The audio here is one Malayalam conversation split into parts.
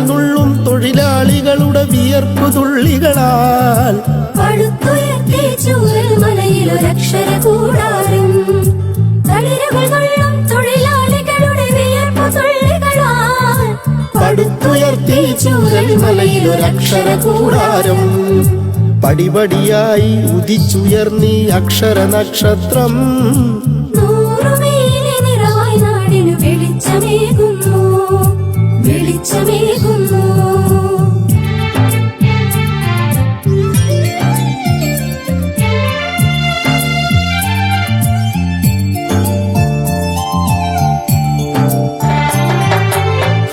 തളിരുകൾ നുള്ളും തൊഴിലാളികളുടെ വിയർപ്പു തുള്ളികളാൽ. പടുത്തുയർത്തി ചൂരൽ മലയിലൊരക്ഷര കൂടാരം. പടിപടിയായി ഉദിച്ചുയർന്നി അക്ഷര നക്ഷത്രം. വെളിച്ചമേകുന്നു. വെളിച്ചമേകുന്നു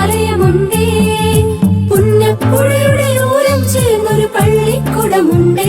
വിദ്യാലയമുണ്ടേ പുന്നപ്പുഴയുടെ ഓരം ചേർന്നൊരു പള്ളിക്കുടമുണ്ടേ.